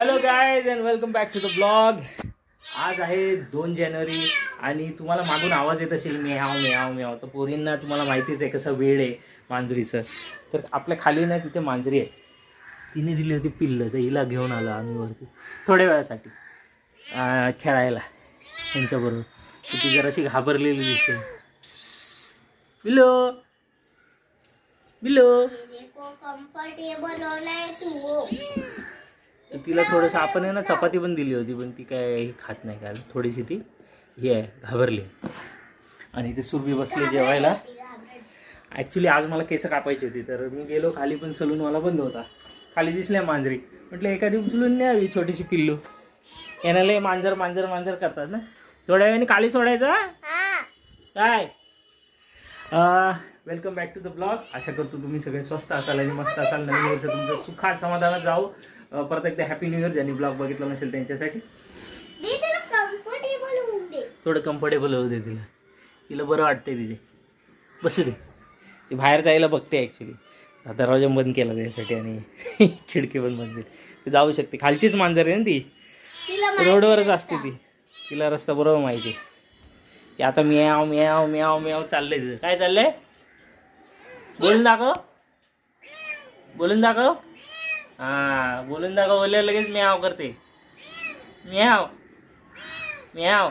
Hello guys and welcome back to the blog आज आहे दोन जानेवारी आणि तुम्हाला मागून आवाज येत असेल मेहाव मेहाव मेहाव तर पोरींना तुम्हाला माहितीच आहे कसं वेळ आहे मांजरीचं. तर आपल्या खाली ना तिथे मांजरी आहे. तिने दिली होती पिल्लं तर हिला घेऊन आलो आम्ही वरती. थोड्या वेळासाठी. खेळायला. त्यांच्याबरोबर. तर ती जराशी घाबरलेली दिसते. बिलो बिलो तर तिला थोडंसं आपण आहे ना चपाती पण दिली होती पण ती काय खात नाही काय थोडीशी ती हे आहे घाबरली आणि ते सुरभी बसले जेवायला. ॲक्च्युली आज मला केस कापायची होती तर मी गेलो खाली पण सलूनवाला बंद होता. खाली दिसल्या मांजरी. म्हटलं एखादी उचलून न्यावी छोटीशी पिल्लू. येणारे लय मांजर मांजर मांजर करतात ना. थोड्या वेळाने खाली सोडायचा काय? Welcome back to the blog आशा करतो तुम्ही सगळे स्वस्त असाल आणि मस्त असाल. नवीन वर्ष तुमचं सुखात समाधानात जाऊ परत एकदा हॅपी न्यू इयर ज्यांनी ब्लॉग बघितला नसेल त्यांच्यासाठी. थोडं कम्फर्टेबल होऊ दे तिला. तिला बरं वाटतंय तिचे बसू दे. ती बाहेर जायला बघते ॲक्च्युली दरवाजा बंद केला त्याच्यासाठी आणि खिडकी पण बंद केली. ती जाऊ शकते. खालचीच मांजर आहे ना ती. रोडवरच. असते ती. तिला रस्ता बरोबर माहिती आहे. ती आता म्याव म्याव म्याव म्याव चाललंय तिचं. काय चाललंय? बोलून दाखव. बोलून दाखव. हा बोलून दाखव बोलल्या लगेच म्याव करते. म्याव. म्याव.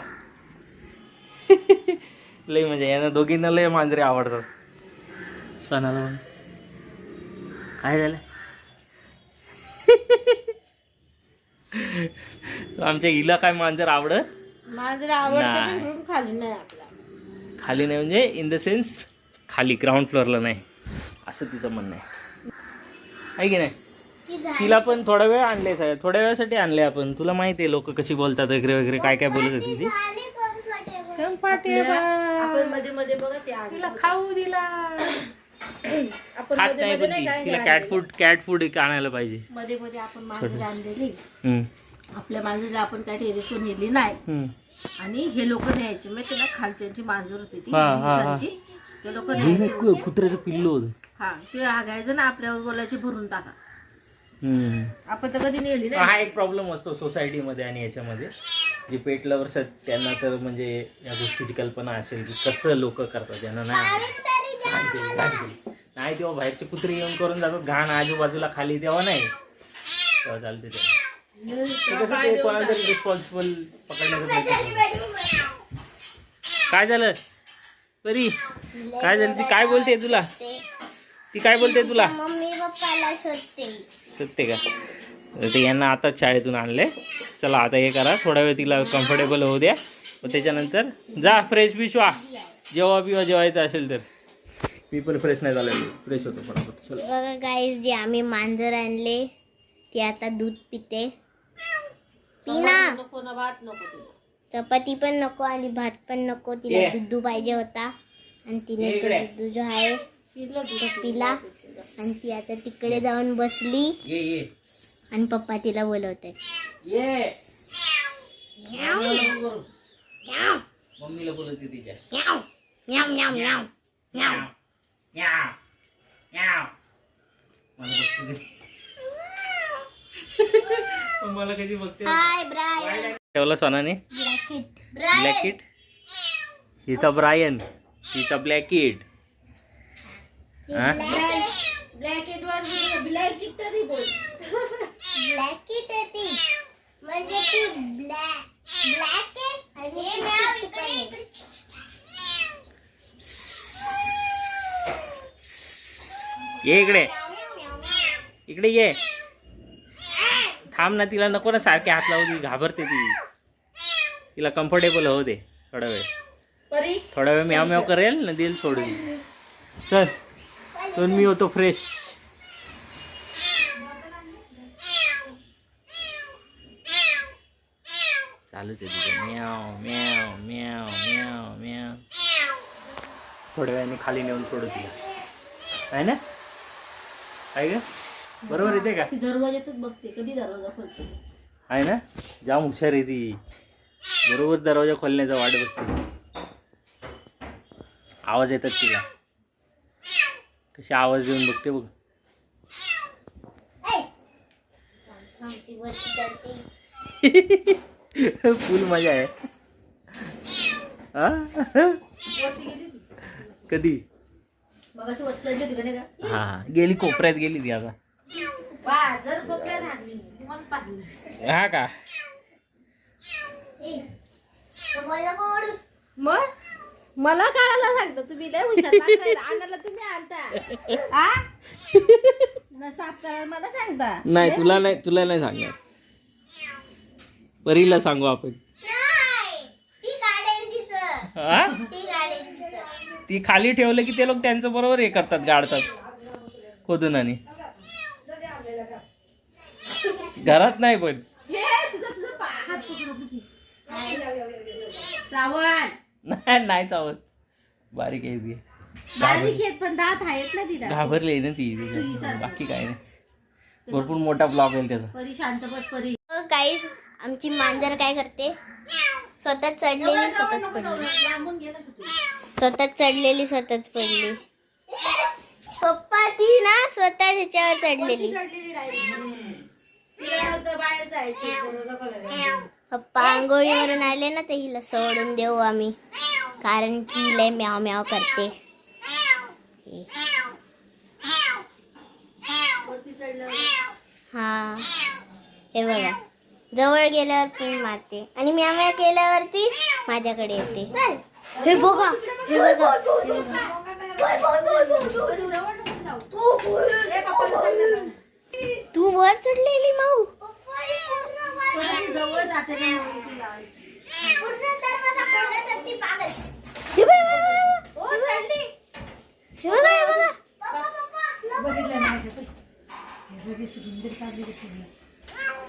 लय म्हणजे यांना दोघींना लय मांजरे आवडतात. सणाला पण. काय झालं? आमच्या हिला काय मांजर आवडत? माझं आवडतं नाही. खाली नाही आपला. खाली नाही म्हणजे इन द सेन्स खाली ग्राउंड फ्लोअरला नाही. असं तिचं म्हणणं आहे. आहे की नाही. तिला पण थोडा वेळ आणले सगळ्या थोड्या वेळासाठी आणले आपण. तुला माहिती आहे लोक कशी बोलतात वगैरे वगैरे काय काय बोलत होती ती. झाली comfortable. आपण मध्ये मध्ये बघा ते आग तिला खाऊ दिला. आपण खात मध्ये नाही मध्ये पण नाही ती काय तिला कॅट फूड कॅट फूड आणायला पाहिजे. मध्ये मध्ये आपण मांजर आणलेली. हम्म, आपल्या मांजर आपण काय टेरेसवर नेली नाही. हम्म. आणि हे लोक न्यायचे. मग त्याला खालच्यांची मांजर होती ती हा, हा, हा. दिवसांची. ते लोक हे न्यायचे ना कु- कुत्र्याचं पिल्लू होतं. हा ते हागायचं ना आपल्यावर बोलायचे भरून टाका. आपण तर कधी नेली नाही. हा एक प्रॉब्लेम असतो सोसायटीमध्ये आणि याच्यामध्ये. जे पेट लवर्स आहेत त्यांना तर म्हणजे या गोष्टीची कल्पना असेल की कसं लोक करतात. ज्यांना नाही. नाही तेव्हा बाहेरचे कुत्रे येऊन करून जातात. घाण आजूबाजूला खाली तेव्हा नाही. तेव्हा चालते ते. ते कसं ते कोणाला तरी रिस्पॉन्सिबल पकडण्याचा. काय झालं? परी काय झालं? ती काय बोलते तुला? ते ती काय बोलते तुला? मम्मी पप्पाला शोधते. सत्य का? ते यांना आताच शाळेतून आणले. चला आता हे करा. थोडा वेळ तिला कम्फर्टेबल होऊ द्या. मग त्याच्यानंतर जा फ्रेश बिश व्हा जेव्हा बिवा जेवायचं असेल तर. मी पण फ्रेश नाही झालं फ्रेश होतो फटाफट. चला. बघा गाईज जे आम्ही मांजर आणले ती आता दूध पिते. पिना. चपाती पण नको आणि भात पण नको. तिला. दुधू पाहिजे होता. आणि तिने तो. दुधू जो आहे पिलं आणि ती आता तिकडे जाऊन बसली. ये ये. आणि पप्पा तिला बोलवते ये. मम्मीला बोलवते तिच्या. मला कधी. बघते हाय ब्रायन. ठेवला सोनाने? Blanket black kit? हिचा ब्रायन. हिचा ब्लॅक किट. हा? ब्लॅकेट वर ब्लॅकेट तरी बोल. ब्लॅकेट आहे ती म्हणजे ती ब्लॅक ब्लॅक आहे आणि म्याव इकडे इकडे. ये इकडे. इकडे ये. थांब ना तिला नको ना सारखे हात लावू ती घाबरते ती. तिला कम्फर्टेबल होऊ दे थोडा वेळ. परी. थोडा वेळ म्याव म्याव करेल ना दिल सोडून. चल. दोन मी होतो फ्रेश. चालूच आहे तिथं म्याव म्याव म्याव म्याव म्याव. थोड्या वेळाने खाली नेऊन सोडू तिला. आहे ना? आहे का? बरोबर येते का? ती दरवाजातच बघते. कधी दरवाजा खोलते? आहे ना? जाम हुशार आहे ती. बरोबर दरवाजा खोलण्याचा वाट बघते. आवाज येतात तिला. कशी आवाज देऊन बघते बघ. फुल मजा आहे. कधी? हा गेली कोपऱ्यात गेली ती आता. हा का? मग? मला काढायला सांगता तुम्ही लय हुशार. आणायला तुम्ही आणता. आ? न साफ करायला मला सांगता. नाही तुला नाही तुला नाही सांगणार. परीला सांगू आपण. नाही ती काढेल तिचं. हा? ती काढेल तिचं. ती खाली ठेवलं की ते लोक त्यांचं बरोबर हे करतात गाडतात. खोदून आणि घरात नाही पण. हे तुझं तुझं पा- हात पकडत होती चावल. नाही नाही चावत. बारीक आहे ती. बारीक येत पण दात आहेत ना तिला घाबरली ना ती. बाकी काय नाही. भरपूर मोठा ब्लॉक आहे त्याचा. परी शांत बस परी. काहीच आमची मांजर काय करते? स्वतः चढलेली स्वतःच पडली. लांबून घे ना सुटली स्वतःच चढलेली स्वतःच पडली. पप्पा ती ना स्वतः त्याच्यावर चढलेली. चढलेली तिला तर बाहेर जायचं पप्पा आंघोळीवरून आले ना तर हिला सोडून देऊ आम्ही. कारण की लय म्याव म्याव करते. हा. हे बघा. जवळ गेल्यावर पण मारते. आणि म्याव म्याव केल्यावरती माझ्याकडे येते. हे बघा. हे बघा. तू वर चढलेली माऊ. जवळ जाते ना म्हणून ती लावायची. हे बघा, हे बघा, ओ, चढली. हे बघा हे बघा बघितलं नाही असं. हे बघ, अशी गुंडीर काढली की ठेवली.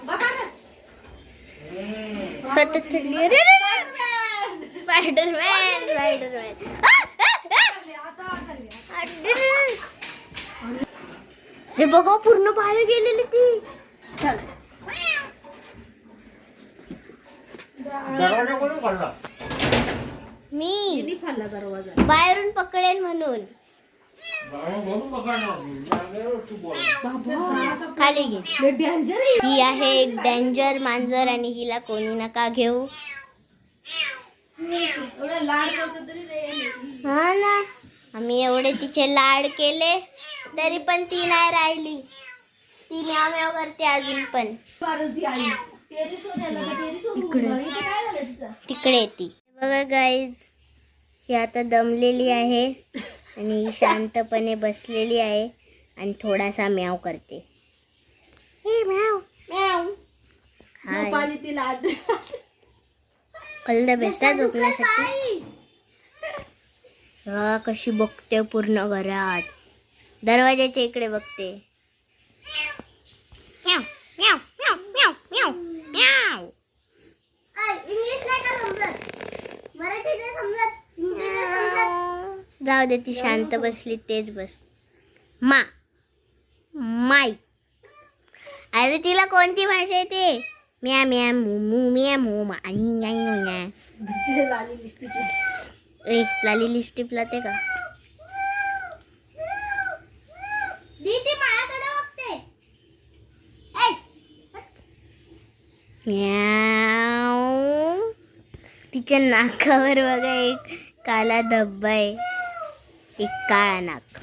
बघा ना. स्वतः चढली अरे स्पायडरमॅन स्पायडरमॅन हे बघा पूर्ण बाहेर गेलेली ती चल. दरवाजा कोणी काढला मी तिने खाल्ला दरवाजा? बाहेरून पकडेल म्हणून. खाली घे. डेंजर ही आहे एक डेंजर मांजर आणि हिला कोणी नका घेऊ. एवढा लाड करतो तरी नाही हा ना. आम्ही एवढे तिचे लाड केले तरी पण ती नाही राहिली. ती म्याव करते अजून पण. तिकडे ती बघा गाईज ही आता दमलेली आहे आणि शांतपणे बसलेली आहे आणि थोडासा म्याव करते. हे म्याव म्याव. हाय. बेस्ट झोपण्यासाठी? हा कशी बघते पूर्ण घरात. दरवाजाच्या इकडे बघते म्याव, म्याव, म्याव, म्याव, म्याव, म्याव. जाऊ दे ती शांत बसली तेच बस मा. माई. अरे तिला कोणती भाषा येते म्या म्या मू मू म्या मू मा. तिथे लाली लिस्टिप लाते का? म्याव तिच्या नाकावर बघा एक काला धब्बा आहे. एक काळा नाक.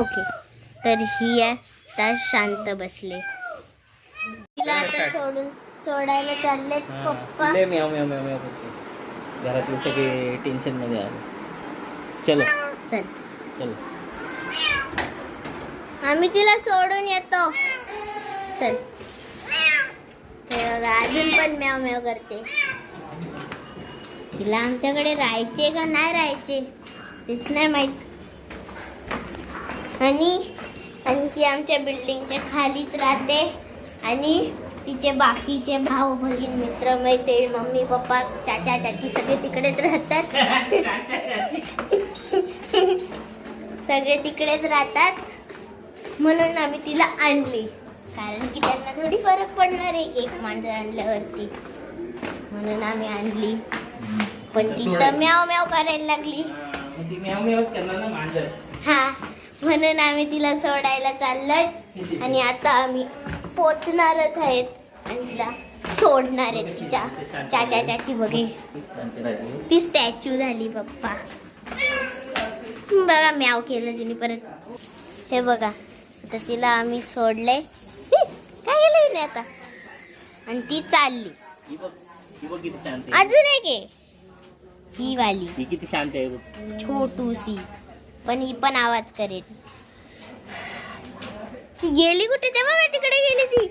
ओके तर ही आता शांत बसले. तिला आता सोडून सोडायला चाललेत पप्पा. लय म्याव म्याव म्याव म्याव करते. घरातले सगळे टेन्शनमध्ये आले. चलो. चल. चलो. आम्ही तिला सोडून येतो. चल. अजून पण म्याव म्याव करते. तिला आमच्याकडे राहायचे का नाही राहायचे? तेच नाही माहीत आणि आणि ती आमच्या बिल्डिंगच्या खालीच राहते. आणि तिचे बाकीचे भाऊ बहीण मित्र मैत्रीण मम्मी पप्पा चाचा चाची सगळे तिकडेच राहतात. सगळे तिकडेच राहतात. म्हणून आम्ही तिला आणली. कारण की त्यांना थोडी फरक पडणार आहे. एक मांजर आणल्यावरती. म्हणून आम्ही आणली. पण ती तर म्याव म्याव करायला लागली. मग ती म्याव म्याव करणार ना मांजर. हा म्हणून आम्ही तिला सोडायला चाललोय आणि आता आम्ही पोचणारच आहेत आणि तिला सोडणार आहेत. तिच्या चाचा चाची बघे. ती स्टॅच्यू झाली पप्पा बघा म्याव केलं तिने परत. हे बघा आता तिला आम्ही सोडले काय केलं आता? आणि ती चालली. आहे. अजून एक आहे. ही वाली. ही किती शांत आहे बघ. छोटूसी पण ही पण आवाज करेल. ती गेली कुठे? तेव्हा तिकडे गेली ती?